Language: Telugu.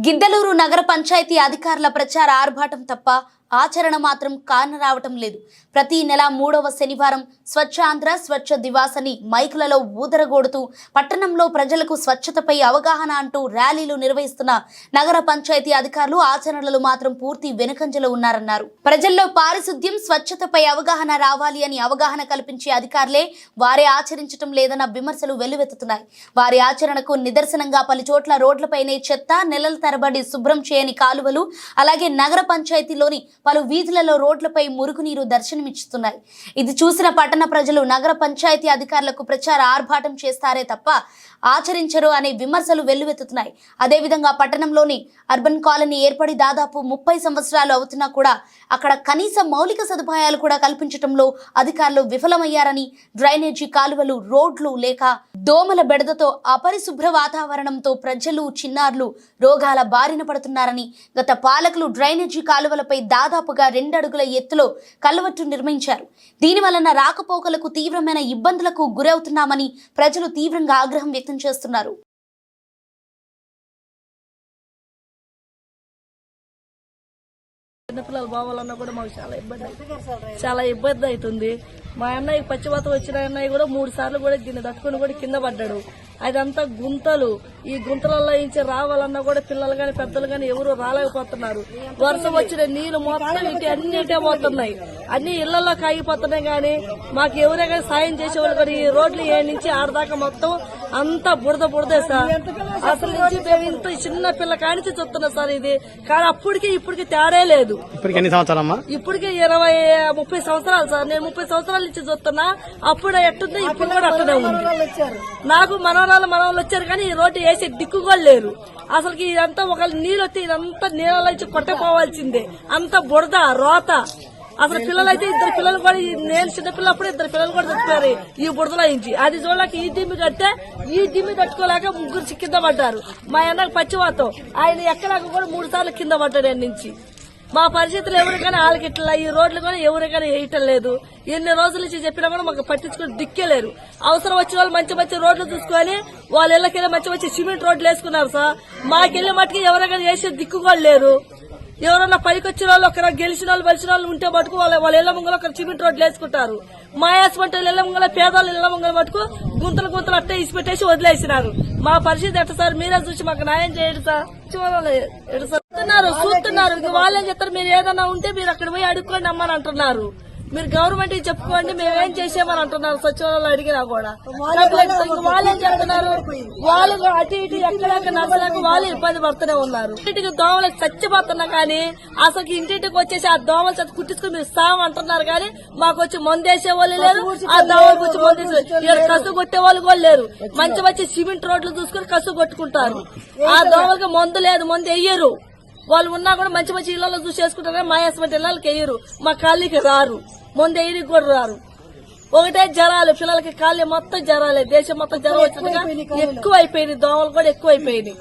గిద్దలూరు నగర పంచాయతీ అధికారుల ప్రచార ఆర్భాటం తప్ప ఆచరణ మాత్రం కానరావటం లేదు. ప్రతి నెల మూడవ శనివారం స్వచ్ఛ ఆంధ్ర స్వచ్ఛ దివాస్ అని మైకులలో ఊదరగొడుతూ పట్టణంలో ప్రజలకు స్వచ్ఛతపై అవగాహన అంటూ ర్యాలీలు నిర్వహిస్తున్న నగర పంచాయతీ అధికారులు ఆచరణలు మాత్రం పూర్తి వెనుకంజలో ఉన్నారన్నారు. ప్రజల్లో పారిశుద్ధ్యం స్వచ్ఛతపై అవగాహన రావాలి అని అవగాహన కల్పించే అధికారులే వారే ఆచరించటం లేదన్న విమర్శలు వెల్లువెత్తుతున్నాయి. వారి ఆచరణకు నిదర్శనంగా పలు చోట్ల రోడ్లపైనే చెత్త నెలల తరబడి శుభ్రం చేయని కాలువలు అలాగే నగర పంచాయతీలోని పలు వీధులలో రోడ్లపై మురుగునీరు దర్శనమిచ్చుతున్నాయి. ఇది చూసిన పట్టణ ప్రజలు నగర పంచాయతీ అధికారులకు ప్రచార ఆర్భాటం చేస్తారే తప్ప ఆచరించరు అనే విమర్శలు వెల్లువెత్తుతున్నాయి. అదేవిధంగా పట్టణంలోని అర్బన్ కాలనీ ఏర్పడి దాదాపు ముప్పై సంవత్సరాలు అవుతున్నా కూడా అక్కడ కనీస మౌలిక సదుపాయాలు కూడా కల్పించడంలో అధికారులు విఫలమయ్యారని డ్రైనేజీ కాలువలు రోడ్లు లేక దోమల బెడదతో అపరిశుభ్ర వాతావరణంతో ప్రజలు చిన్నారులు రోగాల బారిన పడుతున్నారని గత పాలకులు డ్రైనేజీ కాలువలపై దాదాపుగా రెండడుగుల ఎత్తులో కల్వట్టు నిర్మించారు. దీని వలన రాకపోకలకు తీవ్రమైన ఇబ్బందులకు గురవుతున్నామని ప్రజలు తీవ్రంగా ఆగ్రహం వ్యక్తం చేస్తున్నారు. చిన్నపిల్లలు బావాలన్నా కూడా మాకు చాలా ఇబ్బంది అవుతుంది. చాలా ఇబ్బంది అవుతుంది. మా అన్నయ్య పచ్చివాత వచ్చిన అన్నయ్య కూడా మూడు సార్లు కూడా దీన్ని తట్టుకుని కూడా కింద పడ్డాడు. అదంతా గుంతలు. ఈ గుంతలలో నుంచి రావాలన్నా కూడా పిల్లలు కానీ పెద్దలు కానీ ఎవరు రాలేకపోతున్నారు. వర్షం వచ్చిన నీళ్ళు మొత్తం ఇటు అన్నిటే పోతున్నాయి. అన్ని ఇళ్ళలో కాగిపోతున్నాయి కానీ మాకు ఎవరే సాయం చేసేవాళ్ళు కూడా ఈ రోడ్లు ఏ నుంచి ఆడదాకా మొత్తం అంతా బురద బురదే సార్. అసలు నుంచి మేము ఇంత చిన్న పిల్ల కానించి చూస్తున్నాం సార్ ఇది. కానీ అప్పటికి ఇప్పటికి తేడే లేదు. ఇప్పటికి ఎన్ని సంవత్సరాలమ్మా? ఇప్పటికే ఇరవై ముప్పై సంవత్సరాలు సార్. నేను ముప్పై సంవత్సరాల నుంచి చూస్తున్నా. అప్పుడు ఎట్టుంది ఇప్పుడు కూడా అట్టనే ఉంది. నాకు మనవరాలు మనవాళ్ళు వచ్చారు కానీ ఈ రోడ్డు వేసే దిక్కు కూడా లేరు అసలుకి ఇదంతా ఒక నీళ్ళు వస్తే ఇదంతా నీళ్ళ నుంచి కొట్టపోవాల్సిందే అంత బురద రోత. అసలు పిల్లలు అయితే ఇద్దరు పిల్లలు కూడా ఈ నేను చిన్న పిల్లప్పుడు ఇద్దరు పిల్లలు కూడా చచ్చిపోయారు. ఈ బురదలో నుంచి అది చూడలేక ఈ దిమ్మి కడితే ఈ దిమ్మి తట్టుకోలేక ముగ్గురు కింద పడ్డారు. మా అన్నకు పచ్చివాతం. ఆయన ఎక్కడాక కూడా మూడు సార్లు కింద పడ్డాడు ఆయన నుంచి. మా పరిస్థితులు ఎవరు కానీ వాళ్ళకి ఇట్లా ఈ రోడ్లు కూడా ఎవరు కానీ వేయటం లేదు. ఎన్ని రోజుల నుంచి చెప్పినా కూడా మాకు పట్టించుకుని దిక్కేలేరు అవసరం వచ్చిన వాళ్ళు మంచి మంచి రోడ్లు చూసుకొని వాళ్ళ ఇళ్ళకెళ్ళి మంచి మంచి సిమెంట్ రోడ్లు వేసుకున్నారు సార్. మాకెళ్ళి మట్టుకు ఎవరైనా వేసే దిక్కు కూడా లేరు. ఎవరన్నా పైకి వచ్చిన వాళ్ళు ఒక గెలిచిన వాళ్ళు వలిసిన వాళ్ళు ఉంటే మటుకు వాళ్ళ వాళ్ళ ఇళ్ళ ముంగల ఒకరు సిమెంట్ రోడ్లు వేసుకుంటారు. మా హాస్పిటల్ ఇళ్ళ ముంగల పేదవాళ్ళు ఇళ్ళ ముంగల మటుకు గుంతలు గుంతలు అట్టే ఇసిపెట్టేసి వదిలేసినారు. మా పరిస్థితి ఎట్ట సార్? మీరే చూసి మాకు న్యాయం చేయండి సార్? చూడాలి. సార్? చూస్తున్నారు చూస్తున్నారు. వాళ్ళేం చెప్తారు? మీరు ఏదన్నా ఉంటే మీరు అక్కడ పోయి అడుక్కోండి అమ్మని అంటున్నారు. మీరు గవర్నమెంట్ చెప్పుకోండి మేమేం చేసామని అంటున్నారు. సచివాలయంలో అడిగినా కూడా. వాళ్ళేం చెప్తున్నారు? వాళ్ళు అటు ఇటు ఎక్కడాక నడచలేక వాళ్ళు ఇబ్బంది పడుతూనే ఉన్నారు. ఇంటికి దోమలకు చచ్చిపోతున్నా కానీ అసలు ఇంటింటికి వచ్చేసి ఆ దోమల చేత కుట్టించుకుని మీరు సాం అంటున్నారు కానీ మాకు వచ్చి మందేసే వాళ్ళు లేరు ఆ దోమలకు వచ్చి మందేసే కసు కొట్టే వాళ్ళు కూడా లేరు. మంచి మంచి సిమెంట్ రోడ్లు చూసుకుని కసు కొట్టుకుంటారు. ఆ దోమలకి మందు లేదు మందు వెయ్యరు వాళ్ళు ఉన్నా కూడా మంచి మంచి ఇళ్ళలో చూసి చేసుకుంటారు మా హస్బెండ్ ఇళ్ళకి వేయరు. మా కాళ్ళకి రారు. ముందు ఎయిరికి కూడా రారు. ఒకటే జ్వరాలు పిల్లలకి కాళ్ళు మొత్తం జ్వరాలే దేశం మొత్తం జ్వరం వచ్చినట్టుగా ఎక్కువ అయిపోయింది దోమలు కూడా ఎక్కువ అయిపోయినాయి